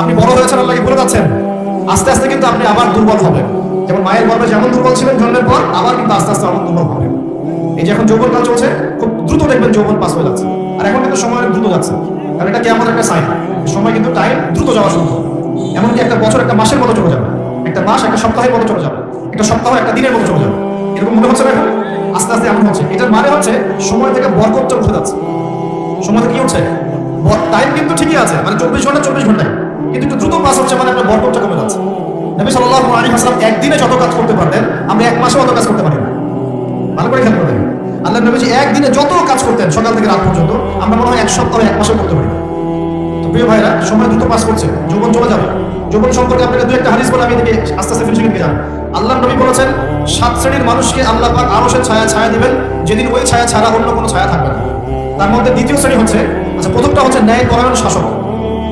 আপনি বড় হয়েছেন আল্লাহকে ভুলে যাচ্ছেন। আস্তে আস্তে কিন্তু আপনি আবার দুর্বল হবেন। যেমন মায়ের গর্ভে যেমন দুর্বল ছিলেন জন্মের পর, আবার কিন্তু আস্তে আস্তে অনেক দুর্বল হবেন। এই যে এখন যৌবন কাল চলছে, খুব দ্রুত দেখবেন যৌবন পাস হয়ে যাচ্ছে। আর এখন কিন্তু সময় দ্রুত যাচ্ছে। কারণ এটা কি আমাদের একটা সাইন সময় কিন্তু টাইম দ্রুত যাওয়া শুরু হবে এমনকি একটা বছর, একটা মাসের মতো চলে যাবে। একটা মাস, একটা সপ্তাহের মতো চলে যাবে। একটা সপ্তাহ, একটা দিনের মতো চলে যাবে। এরকম মনে হচ্ছে না এখন? আস্তে আস্তে এমন হচ্ছে। এটার মানে হচ্ছে সময় থেকে বরকতটা উঠে যাচ্ছে। সময় থেকে কি হচ্ছে টাইম কিন্তু ঠিকই আছে মানে চব্বিশ ঘণ্টা, চব্বিশ ঘন্টায় কিন্তু একটু দ্রুত পাস হচ্ছে মানে আপনার বরকতটা কমে যাচ্ছে। নবী সাল্লাল্লাহু আলাইহি ওয়াসাল্লাম একদিনে যত কাজ করতে পারতেন, আমরা এক মাসে অত কাজ করতে পারি না। ভালো করে খেয়াল করবেন আল্লাহ নবীজি একদিনে যত কাজ করতেন, সকাল থেকে রাত পর্যন্ত, আমরা মনে হয় এক সপ্তাহ, এক মাসে করতে পারি না। তো প্রিয় ভাইরা, সময় দ্রুত পাস করছে, যৌবন চলে যাবে। যৌবন সম্পর্কে আপনাকে দু একটা হাদিস বলে আমি এদিকে আস্তে আস্তে ফিনিশিং দিকে যাব আল্লাহ নবী বলেছেন, সাত শ্রেণির মানুষকে আল্লাহ পাক আরশের ছায়া ছায়া দিবেন, যেদিন ওই ছায়া ছাড়া অন্য কোনো ছায়া থাকবে না। তার মধ্যে দ্বিতীয় শ্রেণি হচ্ছে আচ্ছা প্রথমটা হচ্ছে ন্যায় পরায়ণ শাসক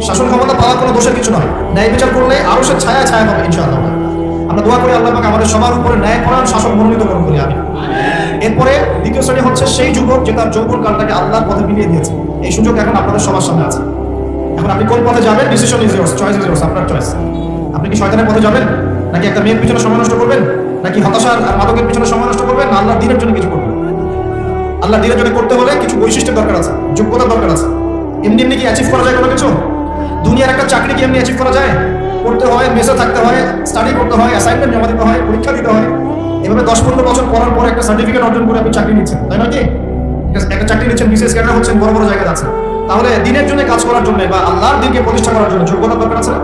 শাসন ক্ষমতা পাওয়া কোনো দোষের কিছু নয়। ন্যায় বিচার করলে আরশের ছায়া ছায়া পাবে, ইনশাআল্লাহ। আমরা দোয়া করি আল্লাহ পাক আমাদের সবার উপরে ন্যায় পরায়ণ শাসক মনোনীত করুন করি আমি এরপরে দ্বিতীয় শ্রেণি হচ্ছে সেই যুবক যে তার যৌবন কালটাকে আল্লাহর পথে মিলিয়ে দিয়েছে। এই সুযোগ এখন আপনাদের সবার সামনে আছে। এখন আপনি কোন পথে যাবেন? Decision is yours choice is yours আপনার চয়েস আপনি কি শয়তানের পথে যাবেন? নাকি একটা মেয়ের পিছনে সময় নষ্ট করবেন? নাকি হতাশার আর মাদকের পিছনে সময় নষ্ট করবেন? আল্লাহর দিনের জন্য কিছু করবেন। আল্লাহ দিনের জন্য করতে হলে কিছু বৈশিষ্ট্যের দরকার আছে, যোগ্যতার দরকার আছে। এমনি এমনি কি অ্যাচিভ করা যায় কোনো কিছু? দুনিয়ার একটা চাকরি কি এমনি অ্যাচিভ করা যায়? করতে হয়, মেসে থাকতে হয় স্টাডি করতে হয় অ্যাসাইনমেন্ট জমা দিতে হয়, পরীক্ষা দিতে হয়। এভাবে দশ পনেরো বছর পড়ার পর একটা সার্টিফিকেট অর্জন করে আপনি চাকরি নিচ্ছেন, তাই নয় কি? একটা চাকরি নিচ্ছেন, বিশেষ ক্যাডার হচ্ছেন, বড় বড় জায়গায় আছে তাহলে দিনের জন্য কাজ করার জন্য বা আল্লাহর দিনকে প্রতিষ্ঠা করার জন্য যোগ্যতা দরকার আছে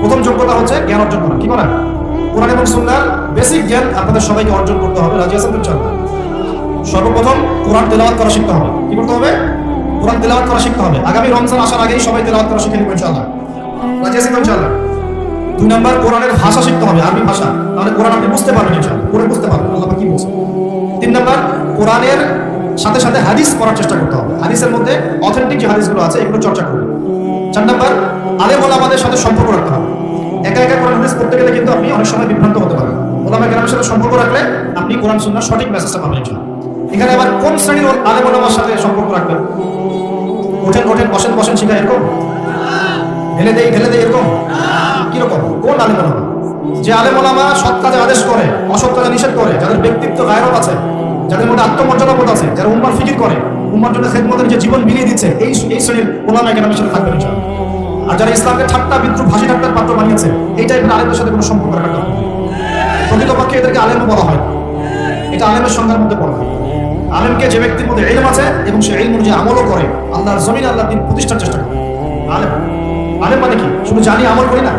প্রথম যোগ্যতা হচ্ছে জ্ঞান অর্জন করা, কি করেন কোরআন এবং সুন্নাহর বেসিক জ্ঞান আপনাদের সবাইকে অর্জন করতে হবে, রাজি আছেন তো সর্বপ্রথম কোরআন তেলাওয়াত করা শিখতে হবে। কি করতে হবে? কোরআন তেলাওয়াত করা শিখতে হবে। আগামী রমজান আসার আগেই সবাই তেলাওয়াত করা শিখে নেবেন ইনশাআল্লাহ। রাজি আছেন ইনশাআল্লাহ? দুই নাম্বার, কোরআনের ভাষা শিখতে হবে, আরবি ভাষা। তাহলে কোরআন আপনি বুঝতে পারবেন ইনশাআল্লাহ। কোরআন বুঝতে পারবেন, আল্লাহ কি বলছে? তিন নাম্বার, কোরআনের সাথে সাথে হাদিস পড়ার চেষ্টা করতে হবে। হাদিসের মধ্যে অথেন্টিক যে হাদিসগুলো আছে, এগুলো চর্চা করবে চার নাম্বার, আলেম ওলামাদের সাথে সম্পর্ক রাখতে হবে। একা একা কোরআন হাদিস পড়তে গেলে কিন্তু আপনি অনেক সময় বিভ্রান্ত হতে পারেন ওলামা কেরামের সাথে সম্পর্ক রাখলে আপনি কোরআন সুন্নাহর সঠিক মেসেজটা পাবেন ইনশাআল্লাহ। এখানে আবার কোন শ্রেণির ওল- আলেম ওলামার সাথে সম্পর্ক রাখবেন? ওঠেন ওঠেন, বসেন বসেন, শিখা, এরকম? ঢেলে দেই ঢেলে দেই, এরকম? কীরকম? কোন আলেম ওলামা যে আলেম ওলামা সৎ কাজে আদেশ করে, অসৎ কাজে নিষেধ করে, যাদের ব্যক্তিত্ব গায়রত আছে, যাদের মধ্যে আত্মমর্যাদা বোধ আছে, যারা উম্মার ফিকির করে, উম্মার জন্য খেদমতের যে জীবন বিলিয়ে দিচ্ছে, এই এই শ্রেণির ওলামা কেন সাথে থাকবে ইনশাআল্লাহ। আর যারা ইসলামকে ঠাট্টা, বিদ্রুপ ভাষী ঠাট্টার পাত্র বানিয়েছে, এই টাইপের আলেমদের সাথে কোনো সম্পর্ক রাখা প্রকৃতপক্ষে এদেরকে আলেমও বলা হয়। এটা আলেমের সংজ্ঞার মধ্যে পড়ে আলেমকে যে ব্যক্তির মধ্যে এলম আছে এবং সে এলম যে আমলও করে, আল্লাহর জমিন আল্লাহ দিন প্রতিষ্ঠার চেষ্টা করে। আলেম। আলেম মানে কি? শুধু জানি আমল করি না?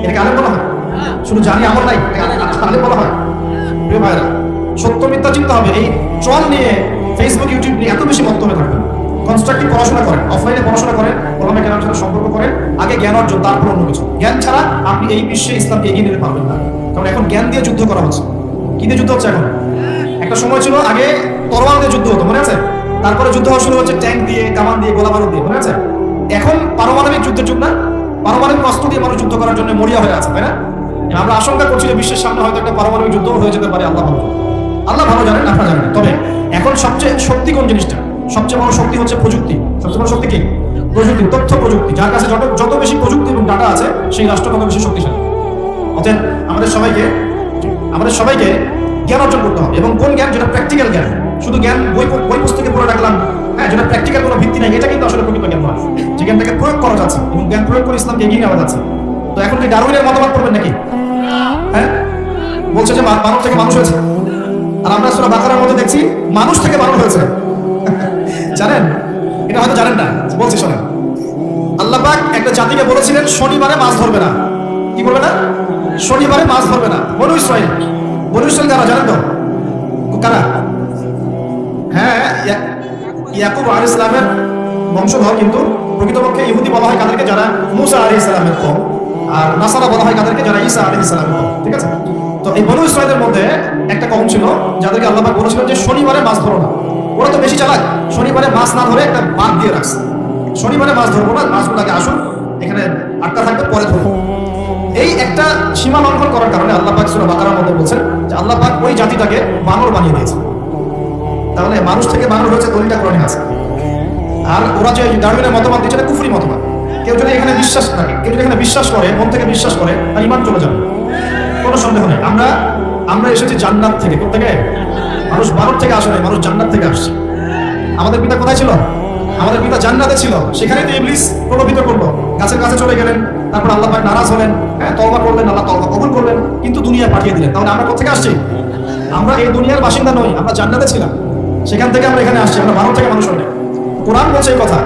এটাকে আলেম বলা হয়। শুধু জানি আমল নাই আলেম- আলেম বলা হয়। প্রিয় ভাইরা সত্য মিথ্যা চিন্তা হবে। এই চল নিয়ে ফেসবুক ইউটিউব নিয়ে এত বেশি মন্তব্য থাকবেন। কনস্ট্রাকটিভ পড়াশোনা করেন অফলাইনে পড়াশোনা করেন, ওলামা কেনার সাথে সম্পর্ক করেন, আগে জ্ঞান অর্জন, তারপর অন্য কিছু। জ্ঞান ছাড়া আপনি এই বিশ্বে ইসলামকে এগিয়ে নিতে পারবেন না। কারণ এখন জ্ঞান দিয়ে যুদ্ধ করা হচ্ছে। কি দিয়ে যুদ্ধ হচ্ছে এখন? একটা সময় ছিল আগে তরোয়াল দিয়ে যুদ্ধ হতো, মনে আছে? তারপরে যুদ্ধ হওয়া শুরু হচ্ছে ট্যাঙ্ক দিয়ে, কামান দিয়ে গোলা বারুদ দিয়ে, মনে আছে? এখন পারমাণবিক যুদ্ধের যুগ না? পারমাণবিক অস্ত্র দিয়ে মানুষ যুদ্ধ করার জন্য মরিয়া হয়ে আছে, তাই না? আমরা আশঙ্কা করছি যে বিশ্বের সামনে হয়তো একটা পারমাণবিক যুদ্ধ হয়ে যেতে পারে, আল্লাহ ভালো আল্লাহ ভালো জানেন, আপনারা জানেন। তবে এখন সবচেয়ে শক্তি কোন জিনিসটা? সবচেয়ে বড় শক্তি হচ্ছে প্রযুক্তি। সবচেয়ে বড় শক্তি কি? প্রযুক্তি, তথ্য প্রযুক্তি। যার কাছে যত যত বেশি প্রযুক্তি এবং ডাটা আছে, সেই রাষ্ট্র তত বেশি শক্তিশালী। অতএব আমাদের সবাইকে আমাদের সবাইকে জ্ঞান অর্জন করতে হবে। এবং কোন জ্ঞান? যেটা প্র্যাকটিক্যাল জ্ঞান। শুধু জ্ঞান, বই বই পুস্তকে পড়ে রাখলাম। হ্যাঁ যেটা প্র্যাকটিক্যাল কোনো ভিত্তি নাই। এটা কিন্তু আসলে প্রকৃত জ্ঞান নয়। যে জ্ঞানটাকে প্রয়োগ করা যাচ্ছে এবং জ্ঞান প্রয়োগ করে ইসলামকে এগিয়ে নেওয়া যাচ্ছে। তো এখন কি ডারউইনের মতামত পড়বেন নাকি? হ্যাঁ? বলছে যে মা- মানব থেকে মানুষ হয়েছে। আর আমরা সুরা বাকারার মধ্যে দেখছি, মানুষ থেকে মানব হয়েছে। জানেন? এটা হয়তো জানেন না। বলছি, শোনেন। আল্লাহ পাক একটা জাতিকে বলেছিলেন, শনিবারে মাছ ধরবে না। কি করবে না? শনিবারে মাছ ধরবে না। বনু ইসরাইল। বনু ইসরাইল কারা জানেন তো? কারা? হ্যাঁ ইয়া- ইয়াকুব আলী ইসলামের বংশধর কিন্তু প্রকৃতপক্ষে ইহুদি বলা হয় কাদেরকে? যারা মুসা আলী ইসলামের কম, আর নাসারা বলা হয় কাদেরকে? যারা ঈসা আলী ইসলামের কম, ঠিক আছে? তো এই বনু ইসরায়েলের মধ্যে একটা কম ছিল, যাদেরকে আল্লাহ পাক বলেছিলেন যে শনিবারে মাছ ধরো না। ওরা তো বেশি চালাক। শনিবারে মাছ না ধরে একটা বাদ দিয়ে রাখছে। শনিবারে মাছ ধরবো না মাছগুলো আগে আসুন, এখানে আটকা থাকবে, পরে ধরবো। এই একটা সীমা লঙ্ঘন করার কারণে আল্লাহ পাক সুরা বাকারার মধ্যে বলছেন যে আল্লাহ পাক ওই জাতিটাকে বানর বানিয়ে দিয়েছে। তাহলে মানুষ থেকে বানর হচ্ছে দলিলটা কোরআনে আছে। আর ওরা যে ডারউইনের মতবাদ দিচ্ছে, এটা কুফরি মতবাদ। কেউ যদি এখানে বিশ্বাস থাকে কেউ যদি এখানে বিশ্বাস করে, মন থেকে বিশ্বাস করে, তার ইমান চলে যাবে। কোনো সন্দেহ নেই। আমরা আমরা এসেছি জান্নাত থেকে কোথেকে মানুষ ভারত থেকে আসে মানুষ জান্নাত থেকে আসছে। আমাদের পিতা কোথায় ছিল? আমাদের পিতা জান্নাতে ছিল। সেখানে তো ইবলিস প্রলোভিত করল। গাছের কাছে চলে গেলেন। তারপর আল্লাহ পাক নারাজ হলেন হ্যাঁ তওবা করলেন, আল্লাহ তলবা কবুল করলেন, কিন্তু দুনিয়ায় পাঠিয়ে দিলেন। তাহলে আমরা কোথেকে আসছি? আমরা এই দুনিয়ার বাসিন্দা নই, আমরা জান্নাতে ছিলাম। সেখান থেকে আমরা এখানে আসছি, আমরা ভারত থেকে মানুষ হই কোরআন বলছে এই কথা,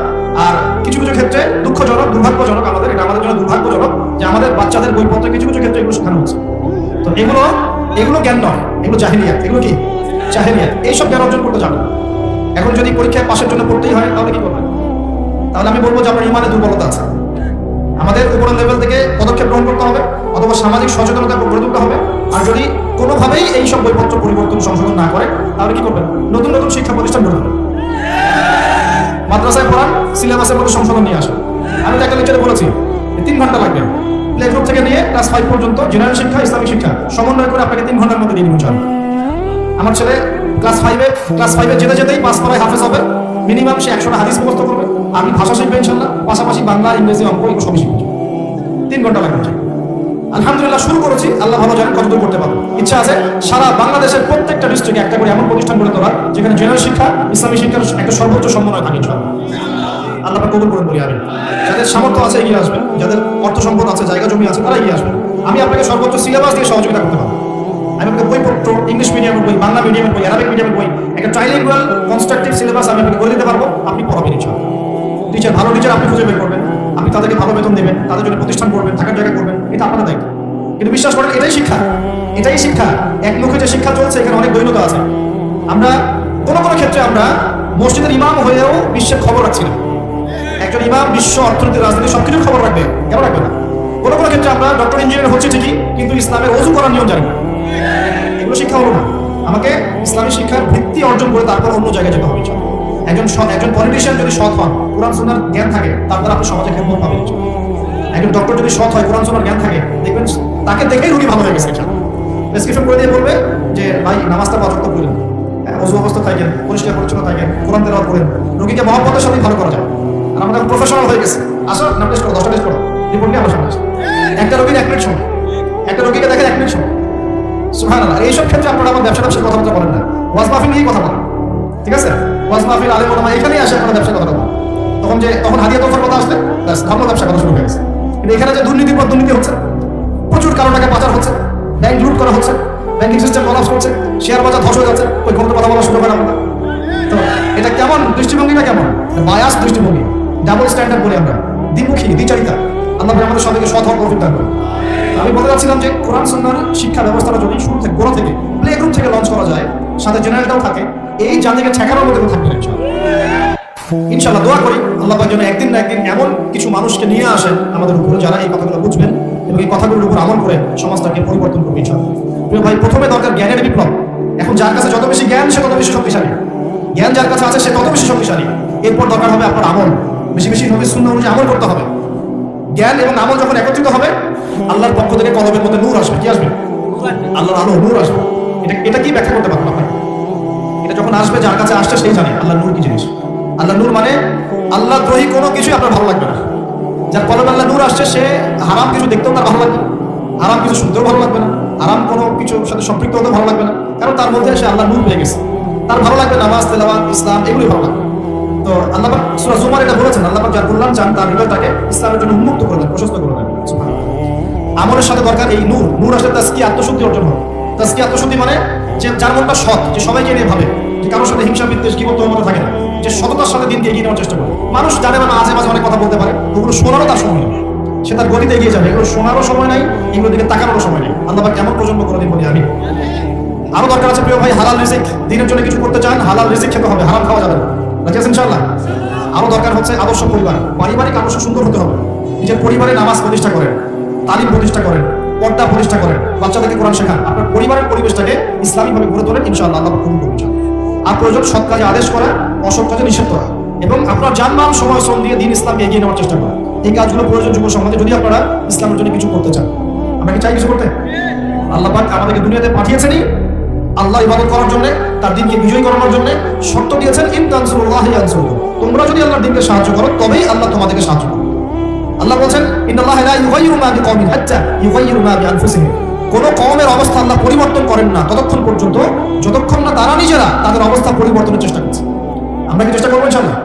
আর কিছু কিছু ক্ষেত্রে দুঃখজনক, দুর্ভাগ্যজনক আমাদের, এটা আমাদের জন্য দুর্ভাগ্যজনক যে আমাদের বাচ্চাদের বইপত্রে কিছু কিছু ক্ষেত্রে এগুলো শেখানো হচ্ছে। তো এগুলো এগুলো জ্ঞান নয়, এগুলো জাহিলিয়াত, এগুলো কি? জাহিলিয়াত, এইসব জ্ঞান অর্জন করতে যাবে এখন যদি পরীক্ষায় পাশের জন্য পড়তেই হয়, তাহলে কি করবেন? তাহলে আমি বলব যে আপনার ইমানে দুর্বলতা আছে। আমাদের উপরের লেভেল থেকে পদক্ষেপ গ্রহণ করতে হবে, অথবা সামাজিক সচেতনতা গড়ে তুলতে হবে। আর যদি কোনোভাবেই এই সব বইপত্র পরিবর্তন সংশোধন না করে, তাহলে কি করবেন? নতুন নতুন শিক্ষা প্রতিষ্ঠান গড়ে তুলবেন মাদ্রাসায় পড়ান সিলেবাসের মধ্যে সংশোধন নিয়ে আসেন। আমি তো একটা বলেছি তিন ঘণ্টা লাগবে। প্লে গ্রুপ থেকে নিয়ে ক্লাস ফাইভ পর্যন্ত জেনারেল শিক্ষা, ইসলামিক শিক্ষা, সমন্বয় করে আপনাকে তিন ঘণ্টার মধ্যে দিয়ে দিবেন আমার ছেলে ক্লাস ফাইভে ক্লাস ফাইভে যেতে যেতেই পাস করায় হাফেজ হবে। মিনিমাম সে একশোটা হাদিস মুখস্থ করবে। আমি ভাষা শিখবে ইনশাল্লাহ, পাশাপাশি বাংলা, ইংরেজি অঙ্ক সবই শিখবে। তিন ঘণ্টা লাগবে আলহামদুলিল্লাহ, শুরু করেছি। আল্লাহ ভালো জানেন কতদূর করতে পারব। ইচ্ছা আছে সারা বাংলাদেশের প্রত্যেকটা ডিস্ট্রিক্টে একটা করে এমন প্রতিষ্ঠান গড়ে তোলা যেখানে জেনারেল শিক্ষা, ইসলামী শিক্ষার একটা সর্বোচ্চ সমন্বয় থাকে আল্লাহ কবুল করুন, বলি আমি যাদের সামর্থ্য আছে এগিয়ে আসবেন, যাদের অর্থ সম্পদ আছে, জায়গা জমি আছে, তারা এগিয়ে আসবেন। আমি আপনাকে সর্বোচ্চ সিলেবাস দিয়ে সহযোগিতা করতে পারব। আমি আপনাকে বইপত্র ইংলিশ মিডিয়ামের বই, বাংলা মিডিয়ামের বই আরবিক মিডিয়ামের বই, একটা ট্রাইলিঙ্গুয়াল কনস্ট্রাকটিভ সিলেবাস আমি আপনাকে করে দিতে পারব। আপনি পড়াবেন ইনশাল্লাহ। টিচার, ভালো টিচার আপনি খুঁজে বের করবেন। আপনি তাদেরকে ভালো বেতন দেবেন, তাদের জন্য প্রতিষ্ঠান করবেন, থাকার জায়গা করবেন, এটা আপনার দায়িত্ব। কিন্তু বিশ্বাস করেন, এটাই শিক্ষা। এটাই শিক্ষা। এক মুখে যে শিক্ষা চলছে, এখানে অনেক দৈনতা আছে। আমরা, কোনো কোনো ক্ষেত্রে আমরা মসজিদের ইমাম হয়েও বিশ্বের খবর রাখছি না। একজন ইমাম বিশ্ব অর্থনীতি, রাজনীতি সব সবকিছু খবর রাখবে, কেন রাখবে না? কোনো কোনো ক্ষেত্রে আমরা ডক্টর, ইঞ্জিনিয়ার হচ্ছে ঠিকই, কিন্তু ইসলামের অজু করার নিয়ম জানি না। এগুলো শিক্ষা হলো না। আমাকে ইসলামী শিক্ষার ভিত্তি অর্জন করে তারপর অন্য জায়গায় যেতে হবে। একজন একজন পলিটিশিয়ান যদি সৎ হন, কোরআন সুন্নার জ্ঞান থাকে তার দ্বারা আপনি সমাজে খেদমত পাবেন। একজন ডক্টর যদি সৎ হয়, কোরআন সুন্নার জ্ঞান থাকে, দেখবেন তাকে দেখেই রুগী ভালো হয়ে গেছে প্রেসক্রিপশন করে দিয়ে বলবে যে, ভাই, নামাজটা পাঁচ ওয়াক্ত পড়লেন অজু অবস্থা থাকেন, পরিষ্কার পরিচ্ছন্ন থাকেন, কোরআন তেলাওয়াত করেন। রোগীকে মহব্বতের সাথে ভালো করা যায়। আর আমরা প্রফেশনাল হয়ে গেছে। আসো, না টেস্ট করো, দশটা টেস্ট করো। রিপোর্ট নিয়ে আমার সামনে একটা রোগীর এক মিনিট সময়। একটা রোগীকে দেখেন এক মিনিট সময়। সুহান এইসব ক্ষেত্রে আপনারা আমার ব্যবসা ব্যবসার কথাবার্তা বলেন না। ওয়াজ মাহফিল নিয়েই কথা বলেন। ঠিক আছে? এখানেই আসে আপনারা কথা তখন যে তখন হাদিয়া তোফার কথা আসলে, ব্যাস কথা শুরু হয়ে গেছে। কিন্তু এখানে যে পর দুর্নীতি হচ্ছে, প্রচুর টাকা পাচার হচ্ছে, ব্যাংক লুট করা হচ্ছে, ব্যাংকিং সিস্টেম কলাপস করছে শেয়ার বাজার হয়ে যাচ্ছে ওই কোনো কথা আমরা তো এটা কেমন দৃষ্টিভঙ্গিটা কেমন? বায়াস দৃষ্টিভঙ্গি। ডাবল স্ট্যান্ডার্ড বলি আমরা। দ্বিমুখী, দ্বিচারিতা। আল্লাহ আমাদের সবাইকে সৎ হওয়ার দান আমি বলতে চাচ্ছিলাম যে কোরআন, সুন্নাহর শিক্ষা ব্যবস্থাটা যদি শুরু থেকে, গোড়া থেকে প্লে গ্রুপ থেকে লঞ্চ করা যায়, সাথে জেনারেলটাও থাকে এই জাতিকে ঠেকানোর মধ্যে না ইনশাআল্লাহ। ইনশাআল্লাহ দোয়া করি, আল্লাহ যেন একদিন না একদিন এমন কিছু মানুষকে নিয়ে আসেন আমাদের উপরে, যারা এই কথাগুলো বুঝবেন এবং এই কথাগুলোর উপর আমল করে সমাজটাকে পরিবর্তন করবে ইনশাআল্লাহ। প্রিয় ভাই, প্রথমে দরকার জ্ঞানের বিপ্লব। এখন যার কাছে যত বেশি জ্ঞান, সে তত বেশি শক্তিশালী। জ্ঞান যার কাছে আছে, সে তত বেশি শক্তিশালী। এরপর দরকার হবে আপনার আমল। বেশি বেশি নবীর শূন্য অনুযায়ী আমল করতে হবে। জ্ঞান এবং আমল যখন একত্রিত হবে, আল্লাহর পক্ষ থেকে কলমের মধ্যে নূর আসবে। কি আসবে? আল্লাহর আলো নূর আসবে। এটা এটা কি ব্যাখ্যা করতে পারব আপনার যখন আসবে, যার কাছে আসছে সেই জানে আল্লাহ নূর কি জিনিস। আল্লাহ নূর মানে আল্লাহ দ্রোহী কোনো কিছুই আপনার ভালো লাগবে না। যার কলম আল্লাহ নূর আসছে, সে হারাম কিছু দেখতেও তার ভালো লাগবে না। হারাম কিছু শুনতেও ভালো লাগবে না। হারাম কোনো কিছুর সাথে সম্পৃক্ত হতেও ভালো লাগবে না। কারণ তার মধ্যে সে আল্লাহ নূর পেয়ে গেছে। তার ভালো লাগবে নামাজ, তেলাওয়াত, ইসলাম, এগুলোই ভালো লাগবে। তো আল্লাহ সূরা জুমার এটা বলেছেন, আল্লাহ যার কল্যাণ চান, তার হৃদয়টাকে ইসলামের জন্য উন্মুক্ত করে দেন, প্রশস্ত করে দেন। আমলের সাথে দরকার এই নূর। নূর আসলে তাস্কি আত্মশুদ্ধি অর্জন হবে তাস্কি আত্মশুদ্ধি মানে যে যার মনটা সৎ, যে সবাইকে নিয়ে ভাবে। কারোর সাথে হিংসা বিদ্বেষ কি করতে মতো থাকে না। যে সততার সাথে দিনকে এগিয়ে নেওয়ার চেষ্টা করে। মানুষ জানে না, আজে মাঝে অনেক কথা বলতে পারে, ওগুলো শোনারও তার সময় নেই। সে তার গতিতে এগিয়ে যাবে, এগুলো শোনারও সময় নাই এগুলো দিকে তাকানোরও সময় নেই। আল্লাহ কেমন প্রজন্ম করে দিন বলি আমি আরও দরকার আছে প্রিয় ভাই, হালাল রিজিক। দিনের জন্য কিছু করতে চান, হালাল রিজিক খেতে হবে, হারাম খাওয়া যাবে না। রাজি আছেন ইনশাআল্লাহ। আরও দরকার হচ্ছে আদর্শ পরিবার। পারিবারিক আদর্শ সুন্দর হতে হবে। নিজের পরিবারে নামাজ প্রতিষ্ঠা করেন, তালিম প্রতিষ্ঠা করেন, পর্দা প্রতিষ্ঠা করেন, বাচ্চাদেরকে কোরআন শেখান। আপনার পরিবারের পরিবেশটাকে ইসলামিকভাবে গড়ে তোলেন, ইনশাআল্লাহ আল্লাহ প্রয়োজন সৎ কাজে আদেশ করা, অসৎ কাজে নিষেধ করা। এবং আপনার জানমাল সময়, শ্রম দিয়ে দিন ইসলামকে এগিয়ে নেওয়ার চেষ্টা করা। এই কাজগুলো প্রয়োজন যুব সমাজে, যদি আপনারা ইসলামের জন্য কিছু করতে চান। আমরা কি চাই কিছু করতে? আল্লাহ পাক আমাদেরকে দুনিয়াতে পাঠিয়েছেনই। আল্লাহ ইবাদত করার জন্য, তার দিনকে বিজয়ী করানোর জন্য শর্ত দিয়েছেন, ইন তানসুরুল্লাহ ইয়ানসুরুকুম। তোমরা যদি আল্লাহর দিনকে সাহায্য করো, তবেই আল্লাহ তোমাদেরকে সাহায্য করবে। আল্লাহ বলছেন, ইন্নাল্লাহ লা ইউগাইয়িরু মা বিকওমিন হাত্তা ইউগাইয়িরু মা বিআনফুসিহিম। কোন কমের অবস্থা আল্লাহ পরিবর্তন করেন না ততক্ষণ পর্যন্ত। যতক্ষণ না তারা নিজেরা তাদের অবস্থা পরিবর্তনের চেষ্টা করছে। আমরা কি চেষ্টা করব ইনশাআল্লাহ?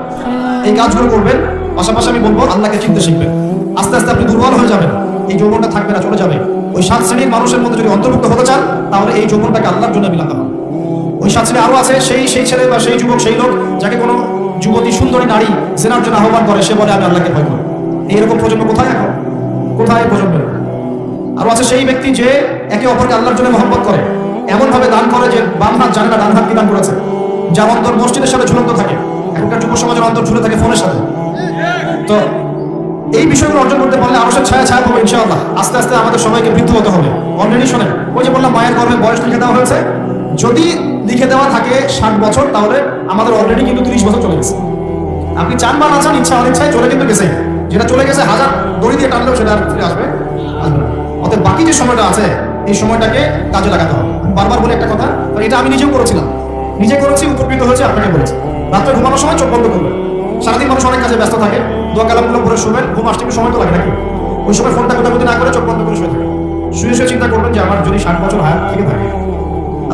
এই কাজগুলো করবেন, পাশাপাশি আমি বলব, আল্লাহকে চিনতে শিখবেন। আস্তে আস্তে আপনি দুর্বল হয়ে যাবেন, এই যৌবনটা থাকবে না, চলে যাবে। ওই সাত শ্রেণির মানুষের মধ্যে যদি অন্তর্ভুক্ত হতে চান, তাহলে এই যৌবনটাকে আল্লাহর জন্য বিলাতে হবে। ওই সাত শ্রেণি আরও আছে, সেই সেই ছেলে বা সেই যুবক, সেই লোক, যাকে কোনো যুবতী সুন্দরী নারী সেনার জন্য আহ্বান করে, সে বলে, আমি আল্লাহকে ভয় করি এইরকম প্রজন্ম কোথায় এখন? কোথায় প্রজন্ম আরও আছে সেই ব্যক্তি যে একে অপরকে আল্লাহর জন্য মহব্বত করে। এমন ভাবে দান করে যে বাম হাত জানে না, ডান হাত কি দান করেছে। যার অন্তর মসজিদের সাথে ঝুলন্ত থাকে, এখনকার যুব সমাজের অন্তর ঝুলে থাকে ফোনের সাথে। তো এই বিষয়গুলো অর্জন করতে পারলে মানুষের ছায়া ছায়া পাবো ইনশাআল্লাহ। আস্তে আস্তে আমাদের সবাইকে বৃদ্ধ হতে হবে। অলরেডি শোনেন, ওই যে বললাম মায়ের গর্ভে বয়স লিখে দেওয়া হয়েছে। যদি লিখে দেওয়া থাকে ষাট বছর, তাহলে আমাদের অলরেডি কিন্তু তিরিশ বছর চলে গেছে। আপনি চান বা না চান, ইচ্ছা অনিচ্ছায় চলে কিন্তু গেছে যেটা চলে গেছে হাজার দড়ি দিয়ে টানলেও সেটা আর ফিরে আসবে। অতএব বাকি যে সময়টা আছে, এই সময়টাকে কাজে লাগাতে হবে। বারবার বলে একটা কথা এটা আমি নিজেও করেছিলাম। নিজে করেছি, উপকৃত হয়েছে, আপনাকে বলেছি। রাত্রে ঘুমানোর সময় চোখ বন্ধ করবেন। সারাদিন মানুষ অনেক কাজে ব্যস্ত থাকে। দোয়া কালামগুলো পরে শুবেন। ঘুম আসতে সময় তো লাগে নাকি? ওই সময় ফোনটা কোথাও না করে চোখ বন্ধ করে শুয়ে থাকবেন শুয়ে শুয়ে চিন্তা করবেন যে আমার যদি ষাট বছর হায়াত থেকে থাকে,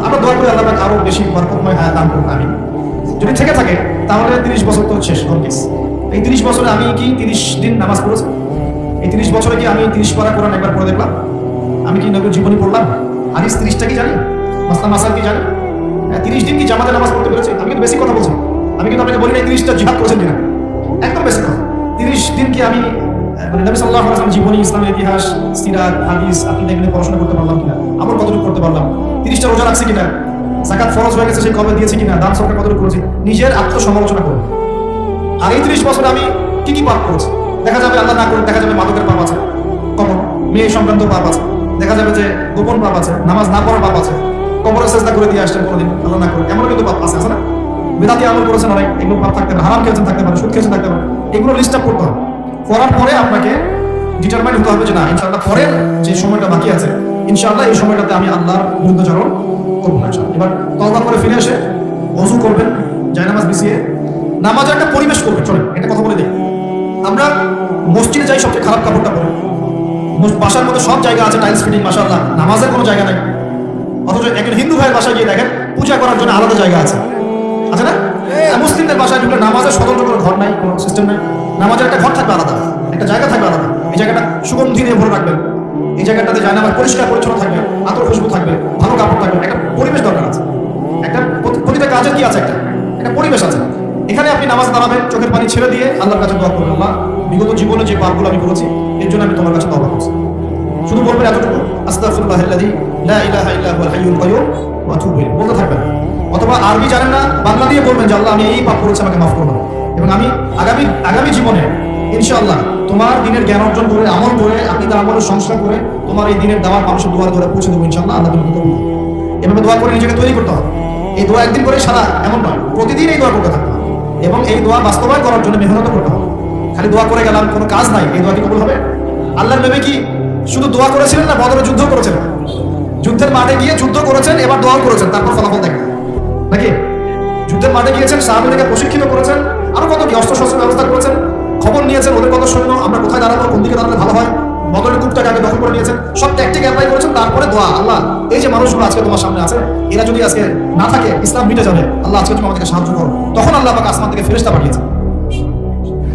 আমরা দোয়া করি আল্লাহ আরও বেশি বরকতময় হায়াত দান করুন আমি যদি থেকে থাকে, তাহলে তিরিশ বছর তো শেষ অলকেস এই তিরিশ বছরে আমি কি তিরিশ দিন নামাজ পড়েছি? এই তিরিশ বছরে কি আমি তিরিশ পারা কোরআন একবার পড়ে দেখলাম? আমি কি নবীর জীবনী পড়লাম? হাদিস তিরিশটা কি জানি? মাসলা মাসাল কি জানি? হ্যাঁ, তিরিশ দিন কি জামাতে নামাজ পড়তে পেরেছি? আমি কিন্তু বেশি কথা বলছি আমি কিন্তু আপনাকে বলি না তিরিশটা জিহাদ করেছেন কিনা। একদম বেশি কথা। তিরিশ দিন কি আমি মানে নবী সাল্লাহ আসলাম জীবনী ইসলামের ইতিহাস সিরাত হাদিস আপনি দেখলে পড়াশোনা করতে পারলাম কিনা? আমার কতটুকু করতে পারলাম? তিরিশটা রোজা রাখছে কিনা? জাকাত ফরজ হয়ে গেছে সেই কবে দিয়েছে কিনা? দান সরকার কতটুকু করেছি? নিজের আত্মসমালোচনা করুন। আর এই ত্রিশ বছর আমি কি কি পাপ করেছি? দেখা যাবে আল্লাহ না করে দেখা যাবে মাদকের পাপ আছে। কমন মেয়ে সংক্রান্ত পাপ আছে। দেখা যাবে যে গোপন পাপ আছে, নামাজ না পড়ার পাপ আছে। কবরের চেষ্টা করে দিয়ে আসছেন কোনোদিন, আল্লাহ না করে এমন কিন্তু পাপ আছে না? বেদাতি আমল করেছেন অনেক, এগুলো পাপ থাকতে পারে, হারাম খেয়েছেন থাকতে পারে, সুদ খেয়েছেন থাকতে পারে। এগুলো লিস্ট আপ করতে হবে। করার পরে আপনাকে ডিটারমাইন হতে হবে যে না, ইনশাআল্লাহ পরের যে সময়টা বাকি আছে, ইনশাআল্লাহ এই সময়টাতে আমি আল্লাহর বিরুদ্ধচারণ করব না। এবার তওবা করে ফিরে এসে অজু করবেন, জায়নামাজ বিছিয়ে নামাজের একটা পরিবেশ করবেন, চলেন এটা কথা বলে দিই আমরা মসজিদে যাই, সবচেয়ে খারাপ কাপড়টা পরে। বাসার মধ্যে সব জায়গা আছে টাইলস ফিটিং মাসাল্লাহ নামাজের কোনো জায়গা নাই। অথচ একজন হিন্দু ভাইয়ের বাসায় গিয়ে দেখেন, পূজা করার জন্য আলাদা জায়গা আছে। আছে না? মুসলিমদের বাসায় ঢুকলে নামাজের স্বতন্ত্র কোনো ঘর নাই, কোনো সিস্টেম নাই। নামাজের একটা ঘর থাকবে আলাদা। একটা জায়গা থাকবে আলাদা। এই জায়গাটা সুগন্ধি দিয়ে ভরে রাখবেন। এই জায়গাটাতে যায় নামাজ পরিষ্কার পরিচ্ছন্ন থাকবে, আতর খুশবু থাকবে, ভালো কাপড় থাকবে। একটা পরিবেশ দরকার আছে। একটা প্রতিটা কাজের কি আছে একটা? একটা পরিবেশ আছে। আপনি নামাজ দাঁড়াবেন চোখের পানি ছেড়ে দিয়ে আল্লাহর কাছে দোয়া করবেন আল্লাহ, বিগত জীবনে যে পাপগুলো আমি করেছি, এর জন্য আমি তোমার কাছে তওবা করছি। শুধু বলবেন এতটুকু বলতে থাকবেন। অথবা আরবি জানেন না, বাংলা দিয়ে বলবেন যে, আল্লাহ, আমি এই পাপ করেছি, আমাকে মাফ করুন। এবং আমি আগামী আগামী জীবনে, ইনশাআল্লাহ, তোমার দিনের জ্ঞান অর্জন করে, আমল করে আপনি তার আমলের সংস্কার করে, তোমার এই দিনের দাওয়াত মানুষের দুয়ারে ধরে পৌঁছে দেবো, ইনশাআল্লাহ, আল্লাহ এভাবে দোয়া করে নিজেকে তৈরি করতে হবে। এই দোয়া একদিন করে সারা, এমন নয়, প্রতিদিন এই দোয়া করতে থাকতে হবে এবং এই দোয়া বাস্তবায়ন করার জন্য মেহনত করতে হবে। খালি দোয়া করে গেলাম, কোনো কাজ নাই, এই দোয়া কি কবুল হবে? আল্লাহর নবী কি শুধু দোয়া করেছিলেন না, বদরে যুদ্ধ করেছেন? যুদ্ধের মাঠে গিয়ে যুদ্ধ করেছেন, এবার দোয়াও করেছেন, তারপর ফলাফল দেখেন। নাকি? যুদ্ধের মাঠে গিয়েছেন, সাহাবিদেরকে প্রশিক্ষিত করেছেন, আরও কত কি অস্ত্র শস্ত্র ব্যবস্থা করেছেন? খবর নিয়েছেন, ওদের কত সৈন্য আমরা কোথায় দাঁড়াবো, কোন দিকে দাঁড়ালে ভালো হয়? বদলের কূপটাকে আগে দখল করে নিয়েছেন। সব ট্যাকটিক অ্যাপ্লাই করেছেন, তারপরে দোয়া। আল্লাহ, এই যে মানুষগুলো আজকে তোমার সামনে আছে, এরা যদি আজকে না থাকে, ইসলাম মিটে যাবে। আল্লাহ আজকে তুমি আমাদেরকে সাহায্য করো। তখন আল্লাহ পাক আসমান থেকে ফেরেশতা পাঠিয়েছে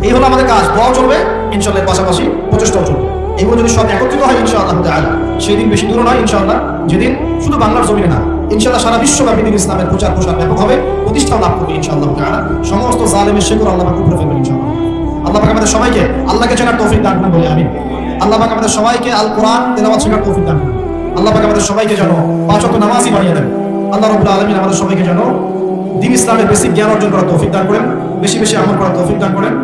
এই হলো আমাদের কাজ। দোয়াও চলবে ইনশাল্লাহ পাশাপাশি প্রচেষ্টাও চলবে। এগুলো যদি সব একত্রিত হয়, ইনশাআল্লাহ তাআলা সেই দিন বেশি দূর নয়, ইনশাআল্লাহ, যেদিন শুধু বাংলার জমিনে না, ইনশাআল্লাহ সারা বিশ্বব্যাপী দিন ইসলামের প্রচার প্রসার ব্যাপক হবে প্রতিষ্ঠা লাভ করবে, ইনশাআল্লাহ তাআলা। সমস্ত জালেমের শেকর আল্লাহ উপরে ফেলবেন, ইনশাআল্লাহ। আল্লাহ পাক আমাদের সবাইকে আল্লাহকে চেনার তৌফিক দান করুন বলে আমি আল্লাহ পাক আমাদের সবাইকে আল কোরআন তেলাওয়াত শেখার তৌফিক দান করুন। আল্লাহ পাক আমাদের সবাইকে জানো পাঁচ ওয়াক্ত নামাজই বানিয়ে দেন। আল্লাহ রাব্বুল আলামিন আমাদের সবাইকে জানো দিন ইসলামের বেশি জ্ঞান অর্জন করার তৌফিক দান করেন, বেশি বেশি আমল করার তৌফিক দান করেন।